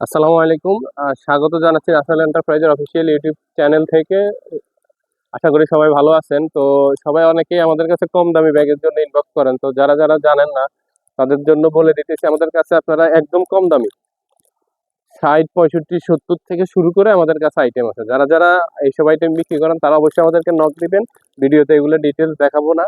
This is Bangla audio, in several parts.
আসসালামু আলাইকুম। স্বাগত জানাচ্ছি রাসেল এন্টারপ্রাইজের অফিসিয়াল ইউটিউব চ্যানেল থেকে। আশা করি সবাই ভালো আছেন। তো সবাই অনেকেই আমাদের কাছে কম দামি ব্যাগের জন্য ইনবক্স করেন। তো যারা যারা জানেন না, তাদের জন্য বলে দিতেছি, আমাদের কাছে আপনারা একদম কম দামি। ষাট, পঁয়ষট্টি, সত্তর থেকে শুরু করে আমাদের কাছে আইটেম আছে। যারা যারা এইসব আইটেম বিক্রি করেন, তারা অবশ্যই আমাদেরকে নক দিবেন। ভিডিওতে এগুলো ডিটেলস দেখাবো না।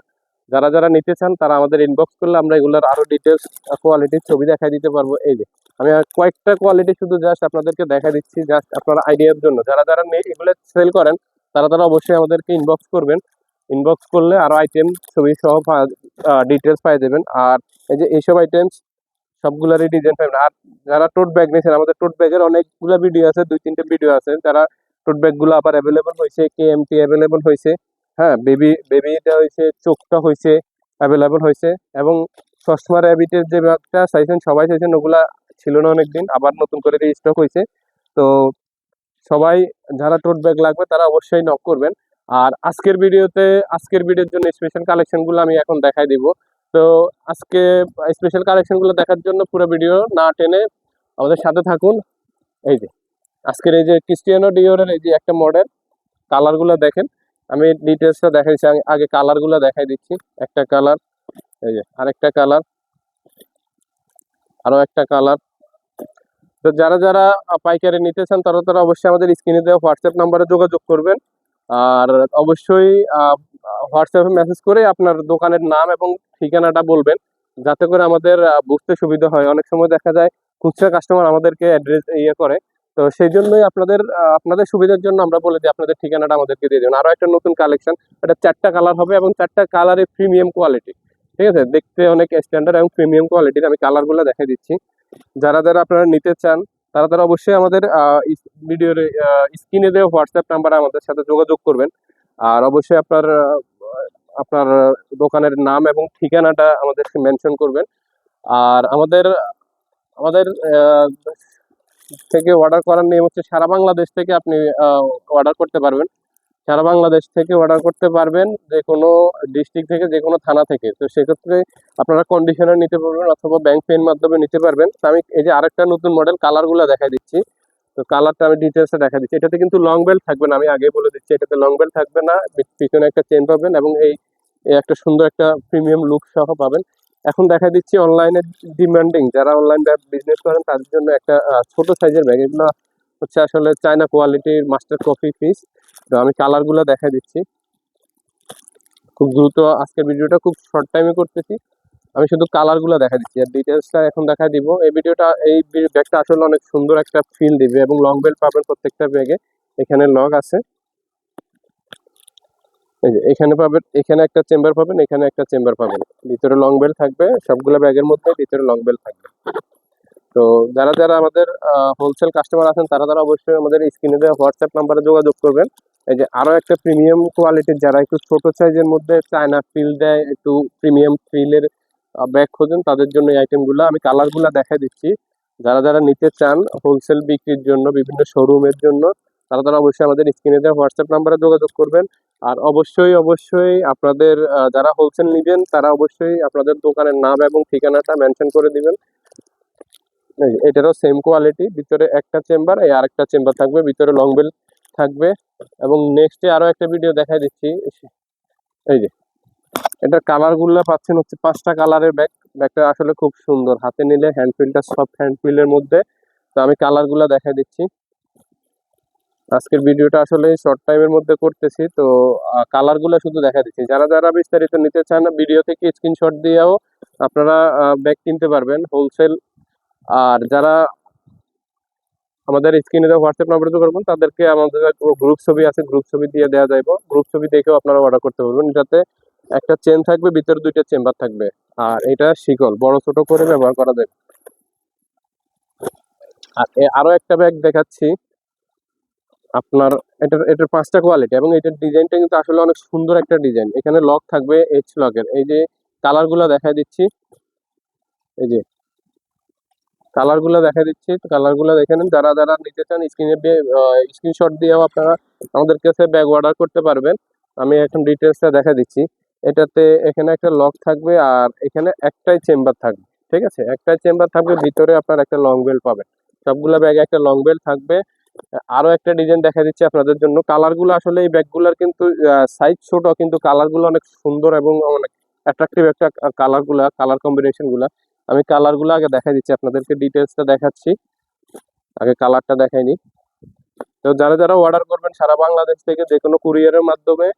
যারা যারা নিতে চান, তারা আমাদের ইনবক্স করলে আমরা এগুলোর আরও ডিটেলস কোয়ালিটির ছবি দেখাই দিতে পারব। এই যে, আমি কয়েকটা কোয়ালিটি শুধু জাস্ট আপনাদেরকে দেখা দিচ্ছি জাস্ট আপনার আইডিয়ার জন্য। যারা যারা এগুলো সেল করেন, তারা তারা অবশ্যই আমাদেরকে ইনবক্স করবেন। ইনবক্স করলে আরও আইটেম ছবি সহ ডিটেলস পাই দেবেন আর এই যে, এইসব আইটেমস সবগুলোরই ডিজাইন পাবেন। আর যারা টোট ব্যাগ নিয়েছেন, আমাদের টোট ব্যাগের অনেকগুলো ভিডিও আছে, দুই তিনটে ভিডিও আছে। যারা টোট ব্যাগগুলো আবার অ্যাভেলেবল হয়েছে কে এমটি অ্যাভেলেবল হয়েছে হ্যাঁ বেবি বেবিটা হয়েছে চোখটা হয়েছে অ্যাভেলেবল হয়েছে এবং চশমা র্যাবিটের যে ব্যাগটা চাইছেন, সবাই চাইছেন, ওগুলা ছিল না অনেকদিন, আবার নতুন করে স্টক হয়েছে তো সবাই, যারা টোট ব্যাগ লাগবে, তারা অবশ্যই নক করবেন। আর আজকের ভিডিওতে, আজকের ভিডিওর জন্য স্পেশাল কালেকশনগুলো আমি এখন দেখাই দিব। তো আজকে স্পেশাল কালেকশনগুলো দেখার জন্য পুরো ভিডিও না টেনে আমাদের সাথে থাকুন। এই যে, আজকের এই যে ক্রিস্টিয়ানো ডিওরের এই যে একটা মডেল কালারগুলো দেখেন। আমি ডিটেলসটা দেখাইছি দিচ্ছি আগে- কালারগুলো দেখাই দিচ্ছি। একটা কালার এই যে আরেকটা কালার আরও একটা কালার তো যারা যারা পাইকারি নিতে চান, তারা তারা অবশ্যই আমাদের স্ক্রিনে দেওয়া হোয়াটসঅ্যাপ নাম্বারে যোগাযোগ করবেন। আর অবশ্যই হোয়াটসঅ্যাপে মেসেজ করে আপনার দোকানের নাম এবং ঠিকানাটা বলবেন, যাতে করে আমাদের বুঝতে সুবিধা হয়। অনেক সময় দেখা যায়, খুচরা কাস্টমার আমাদেরকে অ্যাড্রেস ইয়ে করে। তো সেই জন্যই আপনাদের আপনাদের সুবিধার জন্য আমরা বলে দিই, আপনাদের ঠিকানাটা আমাদেরকে দিয়ে দেবেন। আরও একটা নতুন কালেকশন এটা চারটা কালার হবে এবং চারটা কালারে প্রিমিয়াম কোয়ালিটি ঠিক আছে? দেখতে অনেক স্ট্যান্ডার্ড এবং প্রিমিয়াম কোয়ালিটির আমি কালারগুলো দেখাই দিচ্ছি। যারা যারা আপনারা নিতে চান, তারা তারা অবশ্যই আমাদের ভিডিওর স্ক্রিনে দেওয়া হোয়াটসঅ্যাপ নাম্বারে আমাদের সাথে যোগাযোগ করবেন। আর অবশ্যই আপনার আপনার দোকানের নাম এবং ঠিকানাটা আমাদেরকে মেনশন করবেন। আর আমাদের আমাদের থেকে অর্ডার করার নিয়ম হচ্ছে সারা বাংলাদেশ থেকে আপনি অর্ডার করতে পারবেন। সারা বাংলাদেশ থেকে অর্ডার করতে পারবেন যে কোনো ডিস্ট্রিক্ট থেকে, যে কোনো থানা থেকে। তো সেক্ষেত্রে আপনারা কন্ডিশনার নিতে পারবেন অথবা ব্যাংক পেন মাধ্যমে নিতে পারবেন। তো আমি এই যে আরেকটা নতুন মডেল কালারগুলো দেখা দিচ্ছি। তো কালারটা আমি ডিটেলসে দেখা দিচ্ছি। এটাতে কিন্তু লং বেল্ট থাকবে না, আমি আগে বলে দিচ্ছি। এটাতে লং বেল্ট থাকবে না, পিছনে একটা চেন পাবেন এবং এই এই একটা সুন্দর একটা প্রিমিয়াম লুক সহ পাবেন। এখন দেখা দিচ্ছি অনলাইনে ডিমান্ডিং যারা অনলাইন বিজনেস করেন, তাদের জন্য একটা ছোট সাইজের ব্যাগ এগুলো হচ্ছে আসলে চায়না কোয়ালিটির মাস্টার কফি পিস তো আমি কালারগুলো দেখা দিচ্ছি। খুব দ্রুত আজকের ভিডিওটা খুব শর্ট টাইমে করতেছি। আমি শুধু কালারগুলো দেখা দিচ্ছি আর ডিটেলসটা এখন দেখা দিব। এই ভিডিওটা এই ব্যাগটা আসলে অনেক সুন্দর একটা ফিল দিবে এবং লং বেল্ট পাবেন প্রত্যেকটা ব্যাগে এখানে লগ আছে। এখানে পাবেন, এখানে একটা চেম্বার পাবেন, এখানে একটা চেম্বার পাবেন। ভিতরে লং বেল থাকবে, সবগুলো ব্যাগের মধ্যে ভিতরে লং বেল থাকবে। তো যারা যারা আমাদের হোলসেল কাস্টমার আছেন, তারা তারা অবশ্যই আমাদের স্ক্রিনে দেওয়া হোয়াটসঅ্যাপ নাম্বারে যোগাযোগ করবেন। এই যে, আরও একটা প্রিমিয়াম কোয়ালিটির যারা একটু ছোট সাইজের মধ্যে চায়না ফিল দেয়, একটু প্রিমিয়াম ফিলের ব্যাগ খোঁজেন, তাদের জন্য এই আইটেমগুলো আমি কালারগুলো দেখাই দিচ্ছি। যারা যারা নিতে চান হোলসেল বিক্রির জন্য, বিভিন্ন শোরুমের জন্য, তারা তারা অবশ্যই আমাদের স্ক্রিনে দেওয়া হোয়াটসঅ্যাপ নাম্বারে যোগাযোগ করবেন। আর অবশ্যই অবশ্যই আপনাদের যারা হোলসেল নেবেন, তারা অবশ্যই আপনাদের দোকানের নাম এবং ঠিকানাটা মেনশন করে দিবেন। এটারও সেম কোয়ালিটি ভিতরে একটা চেম্বার এই আরেকটা চেম্বার থাকবে, ভিতরে লং বেল থাকবে। এবং নেক্সটে আরও একটা ভিডিও দেখাই দিচ্ছি এই যে, এটার কালারগুলো পাচ্ছেন হচ্ছে পাঁচটা কালারের ব্যাগ ব্যাগটা আসলে খুব সুন্দর, হাতে নিলে হ্যান্ড ফিলটা সফট মধ্যে। তো আমি কালারগুলো দেখাই দিচ্ছি। আজকের ভিডিওটা আসলে শর্ট টাইমের মধ্যে করতেছি। তো কালারগুলো শুধু দেখা দিচ্ছি। যারা যারা বিস্তারিত নিতে চান ভিডিও থেকে স্ক্রিনশট দিয়েও আপনারা ব্যাগ কিনতে পারবেন হোলসেল আর যারা আমাদের স্ক্রিনে দেওয়া হোয়াটসঅ্যাপ নাম্বারে যোগাযোগ করবেন, তাদেরকে আমাদের গ্রুপ ছবি আছে গ্রুপ ছবি দিয়ে দেওয়া যাইব। গ্রুপ ছবি দেখেও আপনারা অর্ডার করতে পারবেন। এটাতে একটা চেন থাকবে, ভিতরে দুইটা চেম্বার থাকবে। আর এটা শিকল, বড় ছোট করে ব্যবহার করা যাবে। আর এ- আরও একটা ব্যাগ দেখাচ্ছি। আপনার এটার এটার পাঁচটা কোয়ালিটি এবং এটার ডিজাইনটা কিন্তু আসলে অনেক সুন্দর একটা ডিজাইন এখানে লক থাকবে এইচ লকের এই যে কালারগুলো দেখা দিচ্ছি। এই যে কালারগুলো দেখা দিচ্ছি। কালারগুলো দেখে নিন। যারা যারা নিতে চান স্ক্রিনে স্ক্রিনশট দিয়েও আপনারা আমাদের কাছে ব্যাগ অর্ডার করতে পারবেন। আমি এখন ডিটেলসটা দেখা দিচ্ছি। এটাতে এখানে একটা লক থাকবে আর এখানে একটাই চেম্বার থাকবে। ঠিক আছে? একটাই চেম্বার থাকবে, ভিতরে আপনার একটা লং বেল্ট পাবেন। সবগুলা ব্যাগে একটা লং বেল্ট থাকবে। আরও একটা ডিজাইন দেখা দিচ্ছে আপনাদের জন্য। কালারগুলো আসলে এই ব্যাগগুলোর কিন্তু সাইজ ছোট, কিন্তু কালারগুলো অনেক সুন্দর এবং অনেক অ্যাট্রাকটিভ একটা কালারগুলা কালার কম্বিনেশনগুলা। আমি কালার কালারগুলো আগে দেখা দিচ্ছি, আপনাদেরকে ডিটেলসটা দেখাচ্ছি। আগে কালারটা দেখাইনি তো যারা যারা অর্ডার করবেন, সারা বাংলাদেশ থেকে যে কোনো কুরিয়ারের মাধ্যমে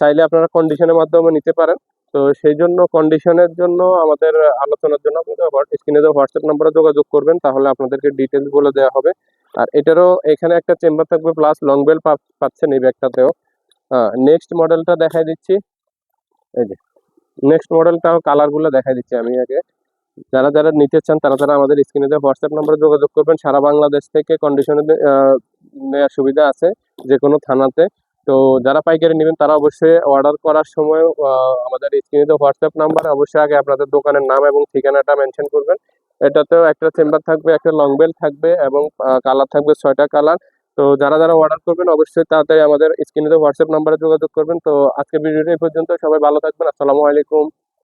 চাইলে আপনারা কন্ডিশনের মাধ্যমে নিতে পারেন। তো সেই জন্য কন্ডিশনের জন্য, আমাদের আলোচনার জন্য আপনাদের স্ক্রিনে যে হোয়াটসঅ্যাপ নাম্বারে যোগাযোগ করবেন, তাহলে আপনাদেরকে ডিটেলস বলে দেওয়া হবে। আর এটারও এখানে একটা চেম্বার থাকবে প্লাস লং বেল পাচ্ছেন এই ব্যাগটাতেও। নেক্সট মডেলটা দেখাই দিচ্ছি। এই যে নেক্সট মডেলটাও কালারগুলো দেখাই দিচ্ছি আমি আগে। যারা যারা নিতে চান, তারা তারা আমাদের স্ক্রিনে যে হোয়াটসঅ্যাপ নাম্বারে যোগাযোগ করবেন। সারা বাংলাদেশ থেকে কন্ডিশনে নেওয়ার সুবিধা আছে যে কোনো থানাতে। তো যারা পাইকারি নেবেন, তারা অবশ্যই অর্ডার করার সময় আমাদের স্ক্রিনে হোয়াটসঅ্যাপ নাম্বার অবশ্যই আগে আপনাদের দোকানের নাম এবং ঠিকানাটা মেনশন করবেন। এটাতেও একটা চেম্বার থাকবে, একটা লং বেল থাকবে এবং কালার থাকবে ছয়টা কালার তো যারা যারা অর্ডার করবেন, অবশ্যই তাড়াতাড়ি আমাদের স্ক্রিনে হোয়াটসঅ্যাপ নাম্বারে যোগাযোগ করবেন। তো আজকের ভিডিওটা এই পর্যন্ত, সবাই ভালো থাকবেন, আসসালামু আলাইকুম।